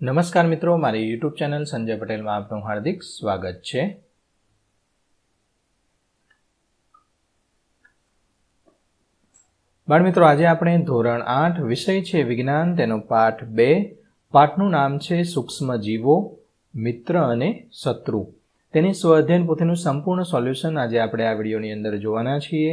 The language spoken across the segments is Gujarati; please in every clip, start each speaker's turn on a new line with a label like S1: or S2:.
S1: નમસ્કાર મિત્રો, મારી યુટ્યુબ ચેનલ સંજય પટેલમાં આપનું હાર્દિક સ્વાગત છે. બાળમિત્રો આજે આપણે ધોરણ આઠ, વિષય છે વિજ્ઞાન, તેનો પાઠ બે. પાઠનું નામ છે સૂક્ષ્મ જીવો મિત્ર અને શત્રુ. તેની સ્વઅધ્યયન પોથીનું સંપૂર્ણ સોલ્યુશન આજે આપણે આ વિડીયોની અંદર જોવાના છીએ.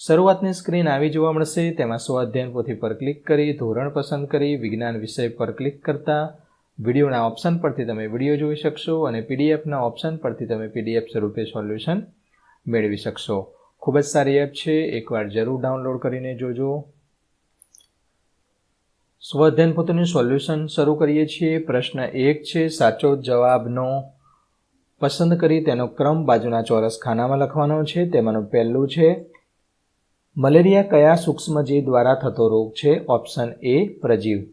S1: શરૂઆતની સ્ક્રીન આવી જોવા મળશે, તેમાં સ્વાધ્યાયન પોથી પર ક્લિક કરી, ધોરણ પસંદ કરી, વિજ્ઞાન વિષય પર ક્લિક કરતા વિડીયોના ઓપ્શન પરથી તમે વીડિયો જોઈ શકશો અને પીડીએફના ઓપ્શન પરથી તમે પીડીએફ સ્વરૂપે સોલ્યુશન મેળવી શકશો. ખૂબ જ સારી એપ છે, એકવાર જરૂર ડાઉનલોડ કરીને જોજો. સ્વઅધ્યયન પોતાનું સોલ્યુશન શરૂ કરીએ છીએ. પ્રશ્ન એક છે, સાચો જવાબનો પસંદ કરી તેનો ક્રમ બાજુના ચોરસ ખાનામાં લખવાનો છે. તેમાંનું પહેલું છે મલેરિયા કયા સૂક્ષ્મજીવ દ્વારા થતો રોગ છે? ઓપ્શન એ પ્રજીવ.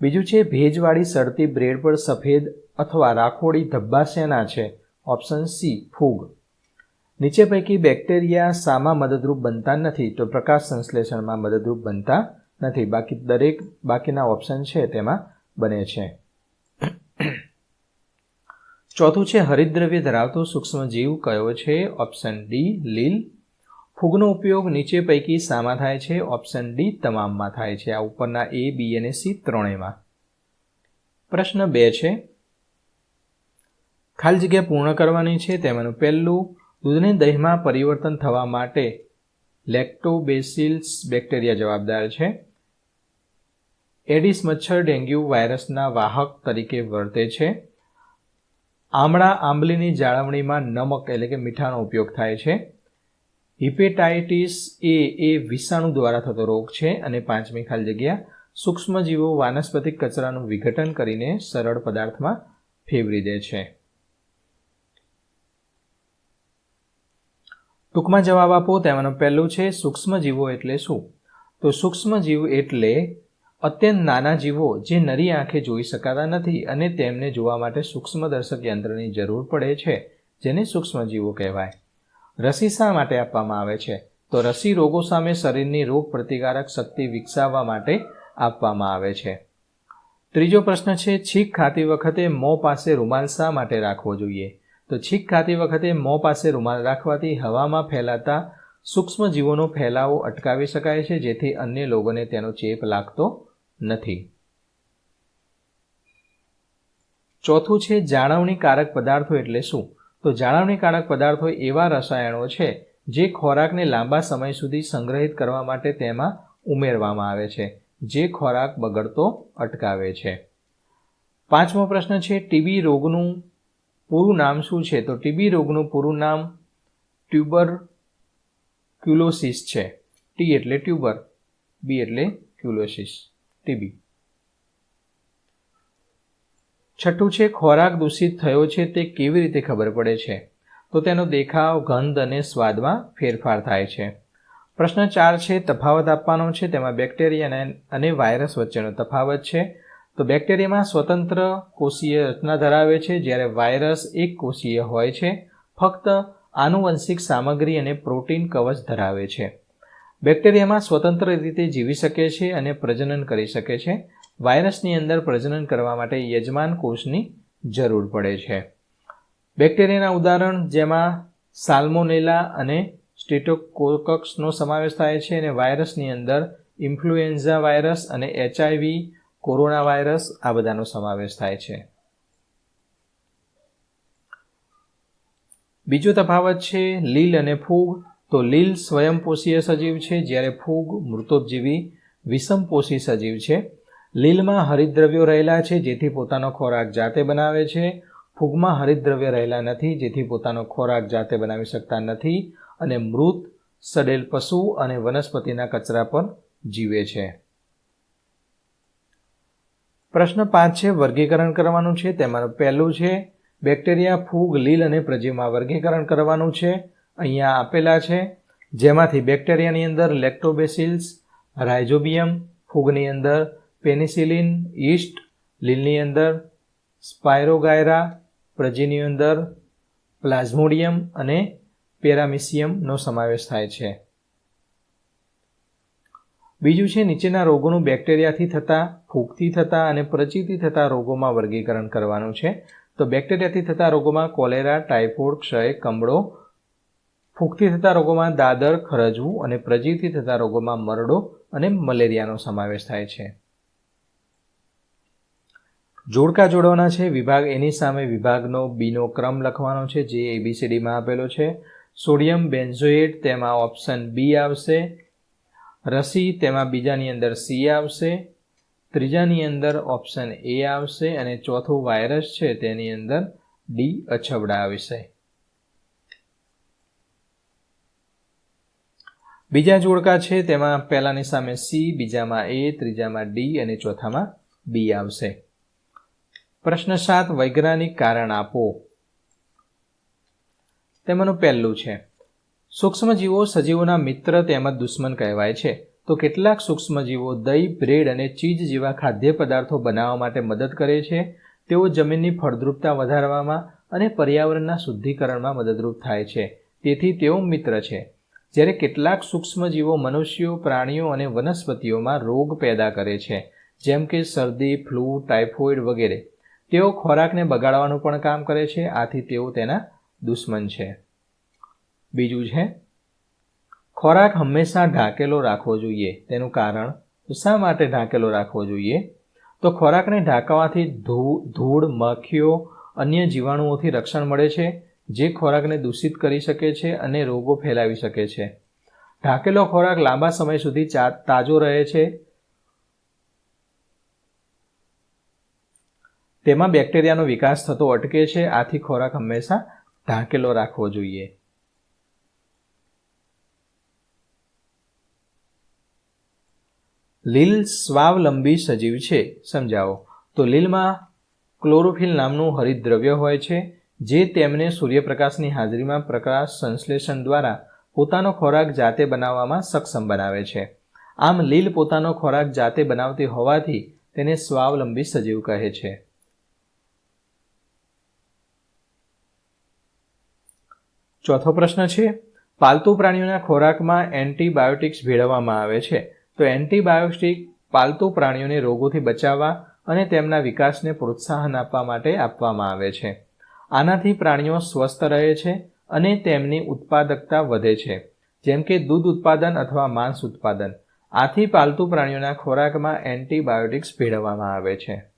S1: બીજું છે, ભેજવાળી સડતી બ્રેડ પર સફેદ અથવા રાખોડી ધબ્બા શેના છે? ઓપ્શન સી, ફૂગ. નીચે પૈકી બેક્ટેરિયા સામાં મદદરૂપ બનતા નથી, તો પ્રકાશ સંશ્લેષણમાં મદદરૂપ બનતા નથી. બાકી દરેક, બાકીના ઓપ્શન છે તેમાં બને છે. ચોથું છે, હરિદ્રવ્ય ધરાવતો સૂક્ષ્મજીવ કયો છે? ઓપ્શન ડી, લીલ. ફૂગનો ઉપયોગ નીચે પૈકી શામાં થાય છે, ઓપ્શન ડી તમામમાં થાય છે. આ ઉપરના એ, બી અને સી ત્રણેયમાં. પ્રશ્ન બે છે. ખાલી જગ્યા પૂર્ણ કરવાની છે, તેમાંનું પહેલું, દૂધને દહીંમાં પરિવર્તન થવા માટે લેક્ટોબેસિલ્સ બેક્ટેરિયા જવાબદાર છે. એડિસ, મચ્છર, ડેન્ગ્યુ વાયરસના વાહક તરીકે વર્તે છે. આમળા, આંબલીની જાળવણીમાં નમક એટલે કે મીઠાનો ઉપયોગ થાય છે. હિપેટાઇટિસ એ એ વિષાણુ દ્વારા થતો રોગ છે અને પાંચમી ખાલી જગ્યા, સૂક્ષ્મજીવો વાનસ્પતિક કચરાનું વિઘટન કરીને સરળ પદાર્થમાં ફેવરી દે છે. ટૂંકમાં જવાબ આપો, તેમાંનું પહેલું છે સૂક્ષ્મજીવો એટલે શું? તો સૂક્ષ્મજીવ એટલે અત્યંત નાના જીવો જે નરી આંખે જોઈ શકાતા નથી અને તેમને જોવા માટે સૂક્ષ્મદર્શક યંત્રની જરૂર પડે છે, જેને સૂક્ષ્મજીવો કહેવાય. રસી શા માટે આપવામાં આવે છે? તો રસી રોગો સામે શરીરની રોગ પ્રતિકારક શક્તિ વિકસાવવા માટે આપવામાં આવે છે. ત્રીજો પ્રશ્ન છે, છીક ખાતી વખતે મોં પાસે રૂમાલ શા માટે રાખવો જોઈએ? તો છીક ખાતી વખતે મોં પાસે રૂમાલ રાખવાથી હવામાં ફેલાતા સૂક્ષ્મ જીવોનો ફેલાવો અટકાવી શકાય છે, જેથી અન્ય લોકોને તેનો ચેપ લાગતો નથી. ચોથું છે, જાળવણીકારક પદાર્થો એટલે શું? તો જાળવણીકારક પદાર્થો એવા રસાયણો છે જે ખોરાકને લાંબા સમય સુધી સંગ્રહિત કરવા માટે તેમાં ઉમેરવામાં આવે છે, જે ખોરાક બગડતો અટકાવે છે. પાંચમો પ્રશ્ન છે, ટીબી રોગનું પૂરું નામ શું છે? તો ટીબી રોગનું પૂરું નામ ટ્યુબર ક્યુલોસિસ છે. ટી એટલે ટ્યુબર, બી એટલે ક્યુલોસિસ, ટીબી. છઠ્ઠું છે, ખોરાક દૂષિત થયો છે, તે કેવી રીતે ખબર પડે છે? તો તેનો દેખાવ, ગંધ અને સ્વાદમાં ફેરફાર થાય છે. પ્રશ્ન ચાર છે, તફાવત આપવાનો છે. તેમાં બેક્ટેરિયા અને વાયરસ વચ્ચેનો તફાવત છે. તો બેક્ટેરિયામાં સ્વતંત્ર કોષીય રચના ધરાવે છે. જ્યારે વાયરસ એક કોષીય હોય છે, ફક્ત આનુવંશિક સામગ્રી અને પ્રોટીન કવચ ધરાવે છે. બેક્ટેરિયામાં સ્વતંત્ર રીતે જીવી શકે છે અને પ્રજનન કરી શકે છે. વાયરસની અંદર પ્રજનન કરવા માટે યજમાન કોષની જરૂર પડે છે. બેક્ટેરિયાના ઉદાહરણ જેમાં સાલ્મોનેલા અને સ્ટેટોકોકક્સનો સમાવેશ થાય છે અને વાયરસની અંદર ઇન્ફ્લુએન્ઝા વાયરસ અને એચઆઈવી, કોરોના વાયરસ આ બધાનો સમાવેશ થાય છે. બીજો તફાવત છે લીલ અને ફૂગ. તો લીલ સ્વયંપોષીય સજીવ છે, જ્યારે ફૂગ મૃતોપજીવી વિષમપોષી સજીવ છે. લીલમાં હરિદ્રવ્યો રહેલા છે, જેથી પોતાનો ખોરાક જાતે બનાવે છે. ફૂગમાં હરિદ્રવ્ય રહેલા નથી, જેથી પોતાનો ખોરાક જાતે બનાવી શકતા નથી. અને મૃત સડેલ પશુ અને વનસ્પતિના કચરા પર જીવે છે. પ્રશ્ન પાંચ છે, વર્ગીકરણ કરવાનું છે. તેમાં પહેલું છે, બેક્ટેરિયા, ફૂગ, લીલ અને પ્રજીવમાં વર્ગીકરણ કરવાનું છે. અહીંયા આપેલા છે, જેમાંથી બેક્ટેરિયાની અંદર લેક્ટોબેસિલ્સ, રાઇઝોબિયમ, ફૂગની અંદર પેનિસિલિન ઈસ્ટ લીલની અંદર સ્પાયરોગાયરા, પ્રજીની અંદર પ્લાઝ્મોડિયમ અને પેરામિસિયમનો સમાવેશ થાય છે. બીજું છે, નીચેના રોગોનું બેક્ટેરિયાથી થતા ફૂગથી થતા અને પ્રજીથી થતા રોગોમાં વર્ગીકરણ કરવાનું છે. તો બેક્ટેરિયાથી થતા રોગોમાં કોલેરા, ટાઇફોઇડ, ક્ષય, કમળો ફૂગથી થતા રોગોમાં દાદર, ખરજવું અને પ્રજીથી થતા રોગોમાં મરડો અને મલેરિયાનો સમાવેશ થાય છે. જોડકા જોડવાના છે. વિભાગ એની સામે વિભાગનો બીનો ક્રમ લખવાનો છે, જે એબીસીડીમાં આપેલો છે. સોડિયમ બેન્ઝોએટ, તેમાં ઓપ્શન બી આવશે. રસી, તેમાં બીજાની અંદર સી આવશે. ત્રીજાની અંદર ઓપ્શન એ આવશે અને ચોથું વાયરસ છે, તેની અંદર ડી અછબડા આવશે બીજા જોડકા છે, તેમાં પહેલાની સામે સી બીજામાં એ ત્રીજામાં ડી અને ચોથામાં બી આવશે. પ્રશ્ન સાત વૈજ્ઞાનિક કારણ આપો. તેમાંનું પહેલું છે. સૂક્ષ્મજીવો સજીવોના મિત્ર તેમજ દુશ્મન કહેવાય છે. તો કેટલાક સૂક્ષ્મજીવો દહીં, બ્રેડ અને ચીજ જેવા ખાદ્ય પદાર્થો બનાવવા માટે મદદ કરે છે? તેઓ જમીનની ફળદ્રુપતા વધારવામાં અને પર્યાવરણના શુદ્ધિકરણમાં મદદરૂપ થાય છે. તેથી તેઓ મિત્ર છે. જ્યારે કેટલાક સૂક્ષ્મજીવો મનુષ્યો, પ્રાણીઓ અને વનસ્પતિઓમાં રોગ પેદા કરે છે. જેમ કે શરદી, ફ્લૂ, ટાઇફોઇડ વગેરે. તેઓ ખોરાકને બગાડવાનું પણ કામ કરે છે, આથી તેઓ તેના દુશ્મન છે. બીજું છે, ખોરાક હંમેશા ઢાંકેલો રાખવો જોઈએ. તેનું કારણ, શા માટે ઢાંકેલો રાખવો જોઈએ? તો ખોરાકને ઢાંકવાથી ધૂળ મખીઓ અન્ય જીવાણુઓથી રક્ષણ મળે છે, જે ખોરાકને દૂષિત કરી શકે છે અને રોગો ફેલાવી શકે છે. ઢાંકેલો ખોરાક લાંબા સમય સુધી તાજો રહે છે તેમાં બેક્ટેરિયાનો વિકાસ થતો અટકે છે. આથી ખોરાક હંમેશા ઢાંકેલો રાખવો જોઈએ. લીલ સ્વાવલંબી સજીવ છે, સમજાવો. તો લીલમાં ક્લોરોફિલ નામનું હરિતદ્રવ્ય હોય છે, જે તેમને સૂર્યપ્રકાશની હાજરીમાં પ્રકાશ સંશ્લેષણ દ્વારા પોતાનો ખોરાક જાતે બનાવવામાં સક્ષમ બનાવે છે. આમ લીલ પોતાનો ખોરાક જાતે બનાવતી હોવાથી તેને સ્વાવલંબી સજીવ કહે છે. ચોથો પ્રશ્ન છે, પાલતુ પ્રાણીઓના ખોરાકમાં એન્ટીબાયોટિક્સ ભેળવવામાં આવે છે. તો એન્ટીબાયોટિક પાલતુ પ્રાણીઓને રોગોથી બચાવવા અને તેમના વિકાસને પ્રોત્સાહન આપવા માટે આપવામાં આવે છે. આનાથી પ્રાણીઓ સ્વસ્થ રહે છે અને તેમની ઉત્પાદકતા વધે છે. જેમ કે દૂધ ઉત્પાદન અથવા માંસ ઉત્પાદન. આથી પાલતુ પ્રાણીઓના ખોરાકમાં એન્ટીબાયોટિક્સ ભેળવવામાં આવે છે.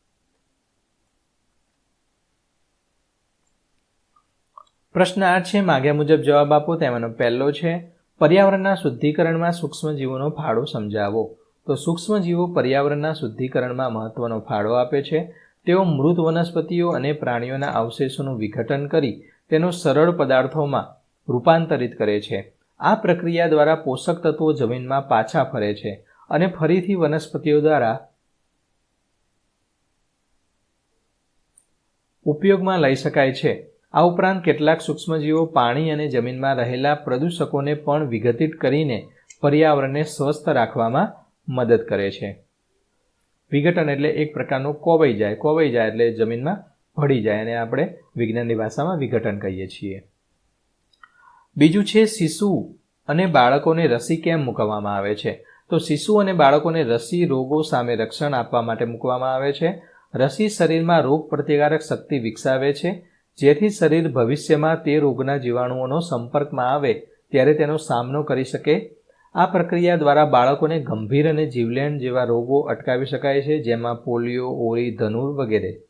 S1: પ્રશ્ન આઠ છે, માગ્યા મુજબ જવાબ આપો, તેમાંનો પહેલો છે, પર્યાવરણના શુદ્ધિકરણમાં સૂક્ષ્મજીવોનો ફાળો સમજાવો. તો સૂક્ષ્મજીવો પર્યાવરણના શુદ્ધિકરણમાં મહત્વનો ફાળો આપે છે. તેઓ મૃત વનસ્પતિઓ અને પ્રાણીઓના અવશેષોનું વિઘટન કરી તેનો સરળ પદાર્થોમાં રૂપાંતરિત કરે છે. આ પ્રક્રિયા દ્વારા પોષક તત્વો જમીનમાં પાછા ફરે છે અને ફરીથી વનસ્પતિઓ દ્વારા ઉપયોગમાં લઈ શકાય છે. આ ઉપરાંત કેટલાક સૂક્ષ્મજીવો પાણી અને જમીનમાં રહેલા પ્રદૂષકોને પણ વિઘટિત કરીને પર્યાવરણને સ્વસ્થ રાખવામાં મદદ કરે છે. વિઘટન એટલે એક પ્રકારનું કોવાઈ જાય. કોવાઈ જાય એટલે જમીનમાં ભળી જાય અને આપણે વિજ્ઞાનની ભાષામાં વિઘટન કહીએ છીએ. બીજું છે શિશુ અને બાળકોને રસી કેમ મૂકવામાં આવે છે? તો શિશુ અને બાળકોને રસી રોગો સામે રક્ષણ આપવા માટે મૂકવામાં આવે છે. રસી શરીરમાં રોગ પ્રતિકારક શક્તિ વિકસાવે છે. જેથી શરીર ભવિષ્યમાં તે રોગના જીવાણુઓનો સંપર્કમાં આવે ત્યારે તેનો સામનો કરી શકે. આ પ્રક્રિયા દ્વારા બાળકોને ગંભીર અને જીવલેણ જેવા રોગો અટકાવી શકાય છે, જેમાં પોલિયો, ઓરી, ધનુર વગેરે.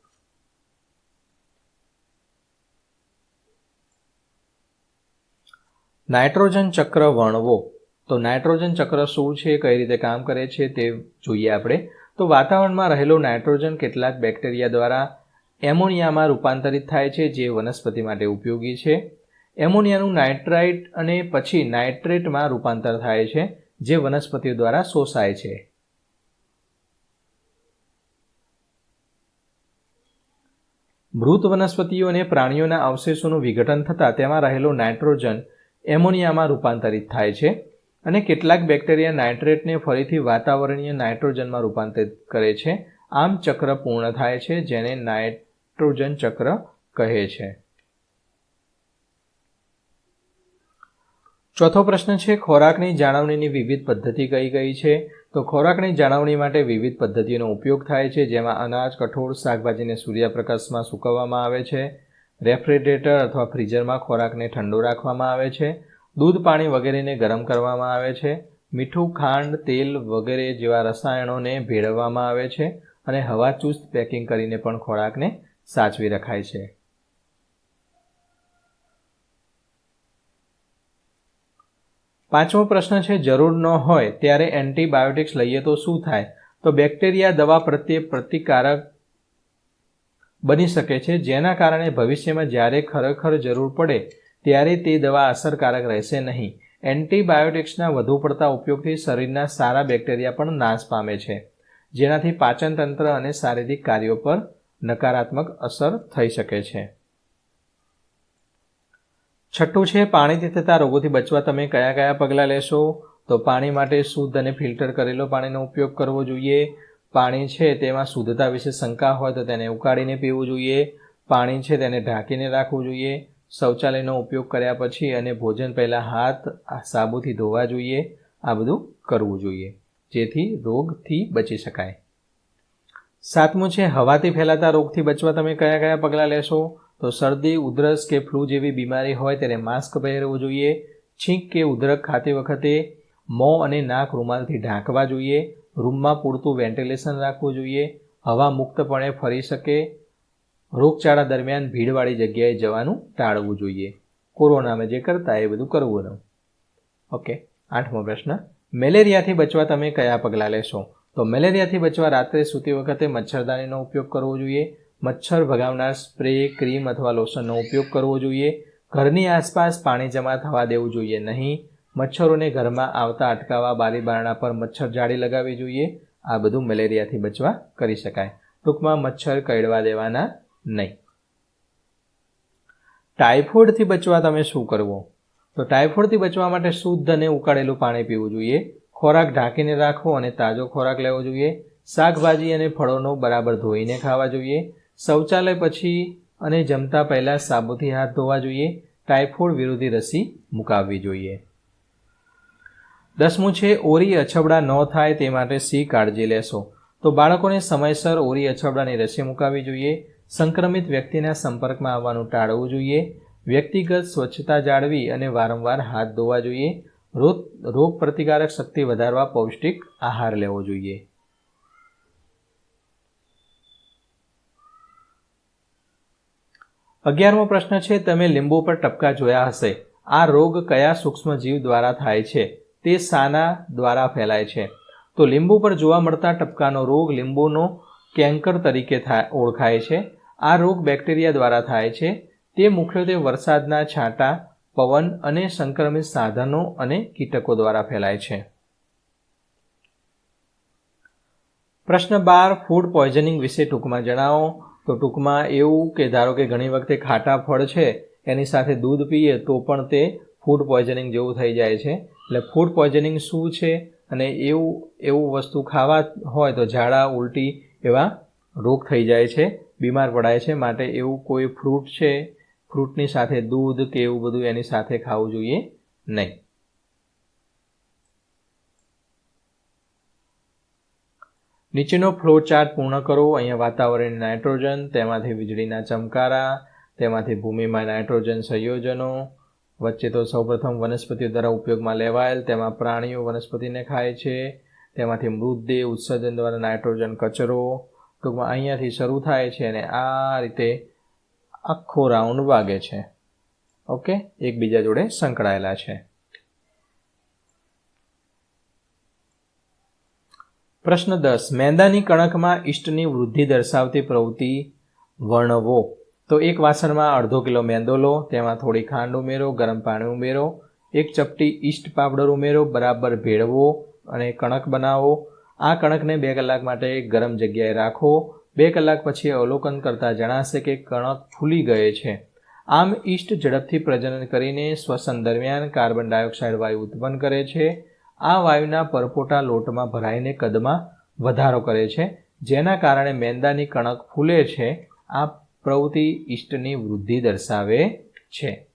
S1: નાઇટ્રોજન ચક્ર વર્ણવો તો નાઇટ્રોજન ચક્ર શું છે, કઈ રીતે કામ કરે છે તે જોઈએ આપણે. તો વાતાવરણમાં રહેલો નાઇટ્રોજન કેટલાક બેક્ટેરિયા દ્વારા એમોનિયામાં રૂપાંતરિત થાય છે, જે વનસ્પતિ માટે ઉપયોગી છે. એમોનિયાનું નાઇટ્રાઇટ અને પછી નાઇટ્રેટમાં રૂપાંતર થાય છે, જે વનસ્પતિઓ દ્વારા શોષાય છે. મૃત વનસ્પતિઓ અને પ્રાણીઓના અવશેષોનું વિઘટન થતાં તેમાં રહેલો નાઇટ્રોજન એમોનિયામાં રૂપાંતરિત થાય છે અને કેટલાક બેક્ટેરિયા નાઇટ્રેટને ફરીથી વાતાવરણીય નાઇટ્રોજનમાં રૂપાંતરિત કરે છે. આમ ચક્ર પૂર્ણ થાય છે, જેને નાઇટ્રોજન ચક્ર કહે છે. ચોથો પ્રશ્ન છે, ખોરાકની જાળવણીની વિવિધ પદ્ધતિ કઈ કઈ છે? તો ખોરાકની જાળવણી માટે વિવિધ પદ્ધતિઓનો ઉપયોગ થાય છે, જેમાં અનાજ, કઠોળ, શાકભાજીને સૂર્યપ્રકાશમાં સૂકવવામાં આવે છે. રેફ્રિજરેટર અથવા ફ્રીઝરમાં ખોરાકને ઠંડો રાખવામાં આવે છે. દૂધ, પાણી વગેરેને ગરમ કરવામાં આવે છે. મીઠું, ખાંડ, તેલ વગેરે જેવા રસાયણોને ભેળવવામાં આવે છે. અને હવા ચુસ્ત પેકિંગ કરીને પણ ખોરાકને સાચવી રખાય છે. પાંચમો પ્રશ્ન છે, જરૂર ન હોય ત્યારે એન્ટીબાયોટિક્સ લઈએ તો શું થાય? તો બેક્ટેરિયા દવા પ્રત્યે પ્રતિકારક બની શકે છે, જેના કારણે ભવિષ્યમાં જ્યારે ખરેખર જરૂર પડે ત્યારે તે દવા અસરકારક રહેશે નહીં. એન્ટીબાયોટિક્સના વધુ પડતા ઉપયોગથી શરીરના સારા બેક્ટેરિયા પણ નાશ પામે છે. જેનાથી પાચન તંત્ર અને શારીરિક કાર્યો પર નકારાત્મક અસર થઈ શકે છે. છઠ્ઠું છે પાણીથી થતા રોગોથી બચવા તમે કયા કયા પગલાં લેશો? તો પાણી માટે શુદ્ધ અને ફિલ્ટર કરેલો પાણીનો ઉપયોગ કરવો જોઈએ. પાણી છે તેમાં શુદ્ધતા વિશે શંકા હોય તો તેને ઉકાળીને પીવું જોઈએ. પાણી છે તેને ઢાંકીને રાખવું જોઈએ. શૌચાલયનો ઉપયોગ કર્યા પછી અને ભોજન પહેલાં હાથ સાબુથી ધોવા જોઈએ. આ બધું કરવું જોઈએ. જેથી રોગથી બચી શકાય. સાતમું છે, હવાથી ફેલાતા રોગથી બચવા તમે કયા કયા પગલાં લેશો? તો શરદી, ઉધરસ કે ફ્લૂ જેવી બીમારી હોય ત્યારે માસ્ક પહેરવું જોઈએ. છીંક કે ઉધરક ખાતી વખતે મોં અને નાક રૂમાલથી ઢાંકવા જોઈએ. રૂમમાં પૂરતું વેન્ટિલેશન રાખવું જોઈએ. હવા મુક્તપણે ફરી શકે. રોગચાળા દરમિયાન ભીડવાળી જગ્યાએ જવાનું ટાળવું જોઈએ. કોરોનામાં જે કરતા એ બધું કરવું ન. ઓકે, આઠમો પ્રશ્ન. મેલેરિયાથી બચવા તમે કયા પગલાં લેશો? તો મેલેરિયાથી બચવા રાત્રે સૂતી વખતે મચ્છરદાનીનો ઉપયોગ કરવો જોઈએ. મચ્છર ભગાવનાર સ્પ્રે, ક્રીમ અથવા લોશનનો ઉપયોગ કરવો જોઈએ. ઘરની આસપાસ પાણી જમા થવા દેવું જોઈએ નહીં. મચ્છરોને ઘરમાં આવતા અટકાવવા બારી બારણા પર મચ્છર જાળી લગાવવી જોઈએ. આ બધું મેલેરિયાથી બચવા કરી શકાય. ટૂંકમાં મચ્છર કરડવા દેવાના નહીં. ટાઇફોઇડથી બચવા તમે શું કરવું? તો ટાઇફોઇડથી બચવા માટે શુદ્ધ અને ઉકાળેલું પાણી પીવું જોઈએ, ખોરાક ઢાંકીને રાખવો અને તાજો ખોરાક લેવો જોઈએ, શાકભાજી અને ફળોનો બરાબર ધોઈને ખાવા જોઈએ, શૌચાલય પછી અને જમતા પહેલાં સાબુથી હાથ ધોવા જોઈએ, ટાઇફોઇડ વિરોધી રસી મુકાવવી જોઈએ. દસમું છે, ઓરી અછબડા ન થાય તે માટે સી કાળજી લેશો. તો બાળકોને સમયસર ઓરી અછબડાની રસી મુકાવવી જોઈએ, સંક્રમિત વ્યક્તિના સંપર્કમાં આવવાનું ટાળવું જોઈએ વ્યક્તિગત સ્વચ્છતા જાળવી અને વારંવાર હાથ ધોવા જોઈએ. રોગ રોગ પ્રતિકારક શક્તિ વધારવા પૌષ્ટિક આહાર લેવો જોઈએ. અગિયારમો પ્રશ્ન છે, તમે લીંબુ પર ટપકા જોયા હશે. આ રોગ કયા સૂક્ષ્મજીવ દ્વારા થાય છે? તે સાના દ્વારા ફેલાય છે. તો લીંબુ પર જોવા મળતા ટપકાનો રોગ લીંબુનો કેન્કર તરીકે થાય ઓળખાય છે. આ રોગ બેક્ટેરિયા દ્વારા થાય છે. તે મુખ્યત્વે વરસાદના છાંટા, પવન અને સંક્રમિત સાધનો અને કીટકો દ્વારા ફેલાય છે. પ્રશ્ન બાર ફૂડ પોઈઝનિંગ વિશે ટૂંકમાં જણાવો. તો ટૂંકમાં એવું કે ધારો કે ઘણી વખતે ખાટા ફળ છે, એની સાથે દૂધ પીએ તો પણ તે ફૂડ પોઈઝનિંગ જેવું થઈ જાય છે. એટલે ફૂડ પોઈઝનિંગ શું છે? અને એવું એવું વસ્તુ ખાવા હોય તો ઝાડા, ઉલટી એવા રોગ થઈ જાય છે, બીમાર પડાય છે. માટે એવું કોઈ ફ્રૂટ છે? ફ્રૂટની સાથે દૂધ કે એવું બધું એની સાથે ખાવું જોઈએ નહીં. નીચેનો ફ્લો ચાર્ટ પૂર્ણ કરો. અહીંયા વાતાવરણ નાઇટ્રોજન, તેમાંથી વીજળીના ચમકારા, તેમાંથી ભૂમિમાં નાઇટ્રોજન સંયોજનો, વચ્ચે તો સૌપ્રથમ વનસ્પતિઓ દ્વારા ઉપયોગમાં લેવાયેલ, તેમાં પ્રાણીઓ વનસ્પતિને ખાય છે, તેમાંથી મૃતદેહ ઉત્સર્જન દ્વારા નાઇટ્રોજન કચરો, ટૂંકમાં અહીંયાથી શરૂ થાય છે અને આ રીતે આખો રાઉન્ડ વાગે છે. ઓકે? એકબીજા જોડે સંકળાયેલા છે. પ્રશ્ન દસ. મેંદાની કણકમાં ઈષ્ટની વૃદ્ધિ દર્શાવતી પ્રવૃત્તિ વર્ણવો. તો એક વાસણમાં અડધો કિલો મેંદો લો, તેમાં થોડી ખાંડ ઉમેરો, ગરમ પાણી ઉમેરો, એક ચપટી ઈસ્ટ પાવડર ઉમેરો, બરાબર ભેળવો અને કણક બનાવો. આ કણકને બે કલાક માટે ગરમ જગ્યાએ રાખો. બે કલાક પછી અવલોકન કરતાં જણાશે કે કણક ફૂલી ગયે છે. આમ ઈસ્ટ ઝડપથી પ્રજનન કરીને શ્વસન દરમિયાન કાર્બન ડાયોક્સાઇડ વાયુ ઉત્પન્ન કરે છે. આ વાયુના પરપોટા લોટમાં ભરાઈને કદમાં વધારો કરે છે. જેના કારણે મેંદાની કણક ફૂલે છે. આ પ્રવૃત્તિ ઈસ્ટની વૃદ્ધિ દર્શાવે છે.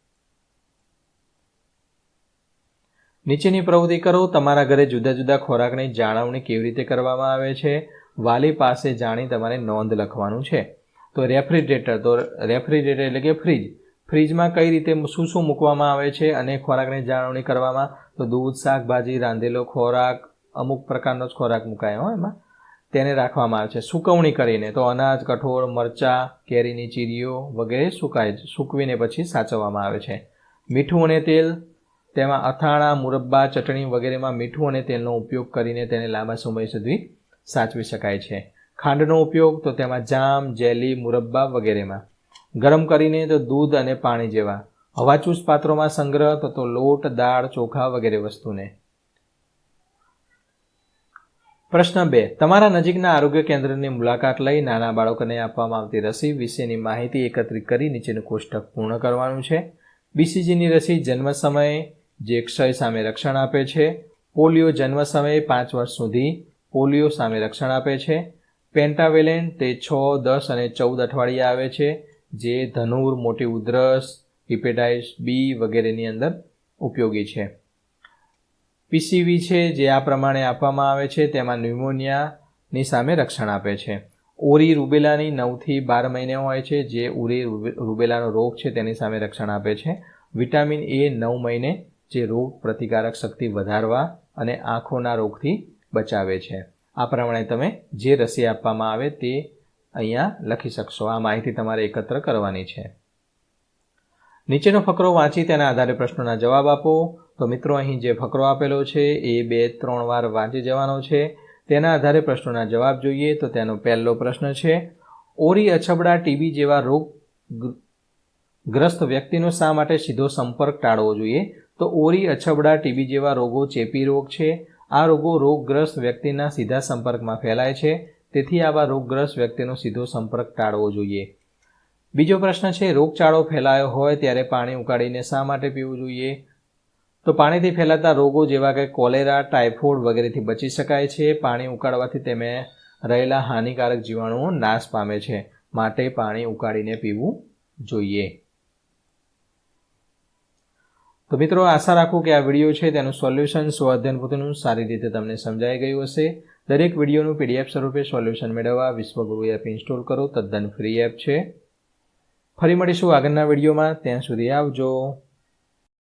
S1: નીચેની પ્રવૃત્તિ કરો. તમારા ઘરે જુદા જુદા ખોરાકની જાળવણી કેવી રીતે કરવામાં આવે છે? વાલી પાસે જાણી તમારે નોંધ લખવાનું છે. તો રેફ્રિજરેટર તો રેફ્રિજરેટર એટલે કે ફ્રીજ. ફ્રીજમાં કઈ રીતે શું શું મૂકવામાં આવે છે અને ખોરાકની જાળવણી કરવામાં? તો દૂધ, શાકભાજી, રાંધેલો ખોરાક, અમુક પ્રકારનો જ ખોરાક મુકાયો એમાં. તેને રાખવામાં આવે છે. સુકવણી કરીને તો અનાજ, કઠોળ, મરચાં, કેરીની ચીરીઓ વગેરે સુકાય સૂકવીને પછી સાચવવામાં આવે છે. મીઠું અને તેલ. તેમાં અથાણા, મુરબ્બા, ચટણી વગેરેમાં મીઠું અને તેલનો ઉપયોગ કરીને તેને લાંબા સમય સુધી સાચવી શકાય છે. ખાંડનો ઉપયોગ તો તેમાં જામ, જેલી, મુરબ્બા વગેરેમાં. ગરમ કરીને તો દૂધ અને પાણી જેવા. હવાચૂસ પાત્રોમાં સંગ્રહ તો લોટ, દાળ, ચોખા વગેરે વસ્તુને. પ્રશ્ન બે. તમારા નજીકના આરોગ્ય કેન્દ્રની મુલાકાત લઈ નાના બાળકોને આપવામાં આવતી રસી વિશેની માહિતી એકત્રિત કરી નીચેનું કોષ્ટક પૂર્ણ કરવાનું છે. બીસીજીની રસી જન્મ સમયે જે ક્ષય સામે રક્ષણ આપે છે. પોલિયો જન્મ સમયે પાંચ વર્ષ સુધી પોલિયો સામે રક્ષણ આપે છે. પેન્ટાવેલેન તે છ, દસ અને ચૌદ અઠવાડિયે આવે છે, જે ધનુર, મોટી ઉધરસ, હિપેટાઇટિસ બી વગેરેની અંદર ઉપયોગી છે. પીસીવી છે જે આ પ્રમાણે આપવામાં આવે છે, તેમાં ન્યુમોનિયાની સામે રક્ષણ આપે છે. ઓરી રૂબેલાની નવથી બાર મહિને હોય છે, જે ઉરી રૂબેલાનો રોગ છે તેની સામે રક્ષણ આપે છે. વિટામિન એ નવ મહિને જે રોગ પ્રતિકારક શક્તિ વધારવા અને આંખોના રોગથી બચાવે છે. આ પ્રમાણે તમે જે રસી આપવામાં આવે તે અહીંયા લખી શકશો. આ માહિતી તમારે એકત્ર કરવાની છે. નીચેનો ફકરો વાંચી તેના આધારે પ્રશ્નોના જવાબ આપો. તો મિત્રો, અહીં જે ફકરો આપેલો છે એ બે ત્રણ વાર વાંચી જવાનો છે. તેના આધારે પ્રશ્નોના જવાબ જોઈએ. તો તેનો પહેલો પ્રશ્ન છે, ઓરી અછબડા ટીબી જેવા રોગ ગ્રસ્ત વ્યક્તિનો શા માટે સીધો સંપર્ક ટાળવો જોઈએ? તો ઓરી અછબડા ટીબી જેવા રોગો ચેપી રોગ છે. આ રોગો રોગગ્રસ્ત વ્યક્તિના સીધા સંપર્કમાં ફેલાય છે. તેથી આવા રોગગ્રસ્ત વ્યક્તિનો સીધો સંપર્ક ટાળવો જોઈએ. બીજો પ્રશ્ન છે, રોગચાળો ફેલાયો હોય ત્યારે પાણી ઉકાળીને શા માટે પીવું જોઈએ? તો પાણીથી ફેલાતા રોગો જેવા કે કોલેરા, ટાઇફોઇડ વગેરેથી બચી શકાય છે. પાણી ઉકાળવાથી તેમે રહેલા હાનિકારક જીવાણુઓ નાશ પામે છે. માટે પાણી ઉકાળીને પીવું જોઈએ. તો મિત્રો, આશા રાખું કે આ વીડિયો છે તેનું સોલ્યુશન સ્વઅધ્યયન પોતાનું સારી રીતે તમને સમજાઈ ગયું હશે. દરેક વિડીયોનું પીડીએફ સ્વરૂપે સોલ્યુશન મેળવવા વિશ્વગુરુ એપ ઇન્સ્ટોલ કરો. તદ્દન ફ્રી એપ છે. ફરી મળીશું આગળના વિડીયોમાં. ત્યાં સુધી આવજો.